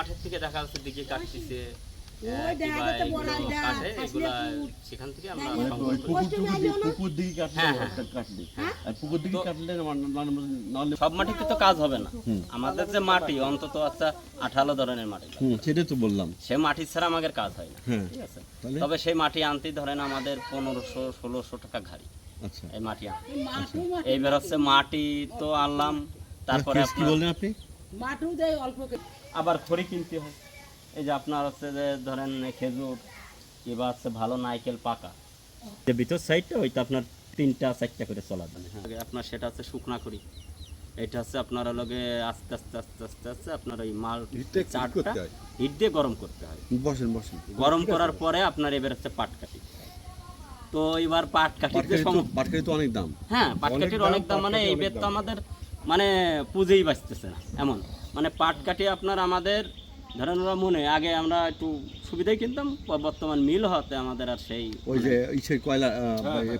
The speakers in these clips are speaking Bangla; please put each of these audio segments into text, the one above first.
মাঠের থেকে দেখা যাচ্ছে দিকে কাটতেছে। সেখান থেকে আমরা সব মাটিতে তো কাজ হবে না। আমাদের যে মাটি অন্তত একটা আঠালো ধরনের মাটি সেটাই তো বললাম। সে মাটি ছাড়া আমাদের কাজ হয় না। হ্যাঁ। ঠিক আছে? তবে সেই মাটি আনতেই ধরেন আমাদের পনেরোশো ষোলোশো টাকা ঘাড়ি আচ্ছা। এই মাটি আনতে। মাঠু এইবার হচ্ছে মাটি তো আনলাম তারপরে আপনি? মাঠু দেয় অল্প আবার খড়ি কিনতে হয়। এই যে আপনার হচ্ছে যে ধরেন খেজুর কিংবা হচ্ছে ভালো নারকেল পাকা। যে ভিতর সাইডটা ওইটা আপনার তিনটা চারটা করে চলা যাবে হ্যাঁ। আপনার সেটা হচ্ছে শুকনা করি এটা হচ্ছে আপনার লগে আস্তে আস্তে আস্তে আস্তে আস্তে আপনার ওই মাল চারটা হিট দিয়ে গরম করতে হয়। বসেন বসেন। গরম করার পরে আপনার এবার হচ্ছে পাট কাটি তো এবার পাট কাটিতে পাটকারি তো সম- তো অনেক দাম। হ্যাঁ পাটকাঠির অনেক দাম মানে এই বেদ তো আমাদের মানে পুজোই বাঁচতেছে না এমন। মানে পাটকাঠি আপনার আমাদের ধরেন ওরা মনে আগে আমরা একটু সুবিধাই কিনতাম বর্তমান মিল হতে আমাদের আর সেই ওই যে ইসের কয়লা আহ,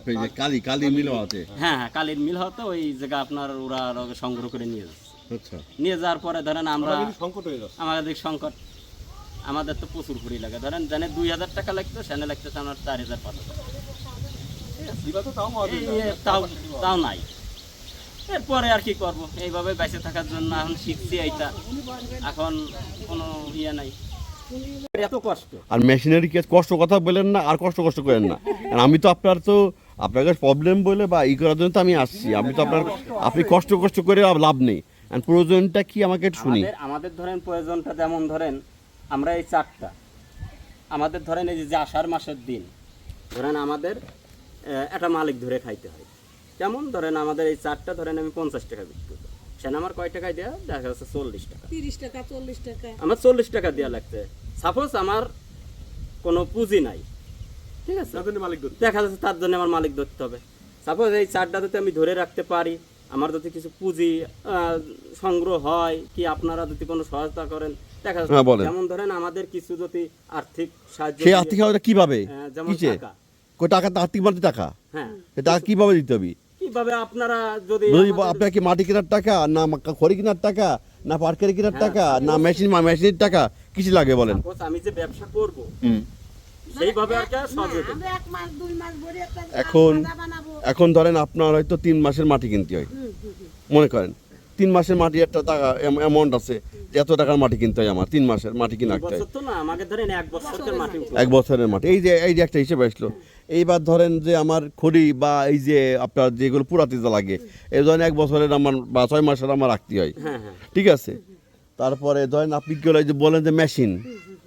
এই যে কালি কালি মিল আছে হ্যাঁ হ্যাঁ কালির মিল হতে ওই জায়গা আপনার ওরা সংগ্রহ করে নিয়ে যাচ্ছে। আচ্ছা। নিয়ে যাওয়ার পরে ধরেন আমরা আমাদের সংকট আমাদের তো প্রচুর ঘুরি লাগে। ধরেন জানে দুই হাজার টাকা লাগতো সেখানে লাগতেছে আমার চার হাজার পাঁচ হাজার। এই, এ, তাও তাও নাই। এরপরে আর কি করব? এইভাবে বেঁচে থাকার জন্য এখন শিখছি এইটা। এখন কোনো ইয়ে নাই। এত কষ্ট। আর মেশিনারি কেস কষ্ট কথা বলেন না আর কষ্ট কষ্ট করেন না। আর আমি তো আপনার তো আপনার কাছে প্রবলেম বলে বা ই করার জন্য তো আমি আসছি। আমি তো আপনার আপনি কষ্ট কষ্ট করে আর লাভ নেই। আর প্রয়োজনটা কি আমাকে একটু শুনি। আমাদের আমাদের ধরেন প্রয়োজনটা যেমন ধরেন আমরা এই চারটা। আমাদের ধরেন এই যে আষাঢ় মাসের দিন ধরেন আমাদের একটা মালিক ধরে খাইতে হয়। কেমন ধরেন আমাদের এই চারটা ধরেন আমি পঞ্চাশ টাকা বিক্রি করব সেখানে আমার কয় টাকায় দেওয়া দেখা যাচ্ছে চল্লিশ টাকা। তিরিশ টাকা চল্লিশ টাকা। আমার চল্লিশ টাকা দেওয়া লাগছে। সাপোজ আমার কোনো পুঁজি নাই। ঠিক আছে? মালিক দেখা যাচ্ছে তার জন্য আমার মালিক ধরতে হবে। সাপোজ এই চারটা যদি আমি ধরে রাখতে পারি আমার যদি কিছু পুঁজি আহ, সংগ্রহ হয় কি আপনারা যদি কোনো সহায়তা করেন? দেখা হ্যাঁ, যাচ্ছে যেমন ধরেন আমাদের কিছু যদি আর্থিক সাহায্য সেই আর্থিক কীভাবে? হ্যাঁ, যেমন টাকা। টাকা আর্থিক মানে টাকা। হ্যাঁ। টাকা কীভাবে দিতে হবে? কীভাবে আপনারা যদি আপনার কি মাটি কেনার টাকা না খড়ি কেনার টাকা না পাটকারি কেনার টাকা না মেশিন মেশিনের টাকা? কিছু লাগে বলেন? আমি যে ব্যবসা করব হুম। সেইভাবে আর কি সহযোগিতা মানে আমরা এক মাস দুই মাস ভরে একটা এখন এখন ধরেন আপনার হয়তো তিন মাসের মাটি কিনতে হয়। মনে করেন। তিন মাসের মাটি একটা টাকা অ্যামাউন্ট আছে এত টাকার মাটি কিনতে হয় আমার তিন মাসের মাটি কিনা ধরেন এক বছরের মাটি এক বছরের মাটি এই যে এই যে একটা হিসেবে আসলো। এইবার ধরেন যে আমার খড়ি বা এই যে আপনার যেগুলো পুরাতে যা লাগে এই ধরেন এক বছরের আমার বা ছয় মাসের আমার রাখতে হয়। হ্যাঁ হ্যাঁ। ঠিক আছে? তারপরে ধরেন আপনি কি যে বলেন যে মেশিন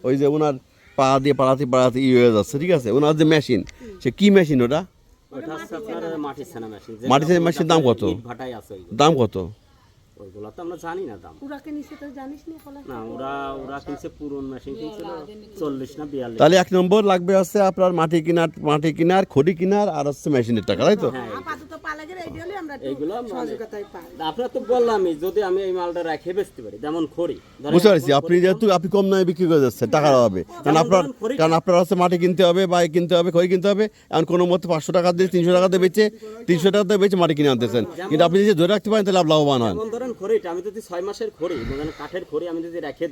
ওই যে ওনার পা দিয়ে পাড়াতে পাড়াতে ই হয়ে যাচ্ছে ঠিক আছে? ওনার যে মেশিন সে কি মেশিন ওটা? ছানা মেশিন দাম কত? দাম কত? ওইগুলো তো আমরা জানি না দাম। ওরা কিনছে তো জানিস না ওরা ওরা কিনছে পুরন মেশিন কিনছিল চল্লিশ না বিয়াল্লিশ। তাহলে এক নম্বর লাগবে হচ্ছে আপনার মাটি কিনার মাটি কিনার খড়ি কিনার আর হচ্ছে মেশিনের টাকা তাই তো? আপনার তো বললামই যদি আমি এই মালটা রেখে বেচতে পারি যেমন খড়ি। বুঝতে পারছি আপনি যেহেতু আপনি কম দামে বিক্রি করে যাচ্ছেন টাকার অভাবে। কারণ আপনার কারণ আপনার হচ্ছে মাটি কিনতে হবে বা এ কিনতে হবে খড়ি কিনতে হবে। এখন কোনো মতো পাঁচশো টাকা দিয়ে তিনশো টাকা দিয়ে বেচে তিনশো টাকা দিয়ে বেচে মাটি কিনে আনতেছেন। কিন্তু আপনি যদি ধরে রাখতে পারেন তাহলে আপনি লাভবান হন। ধরেন খড়িটা আমি যদি ছয় মাসের খড়ি মানে কাঠের খড়ি আমি যদি রেখে দেই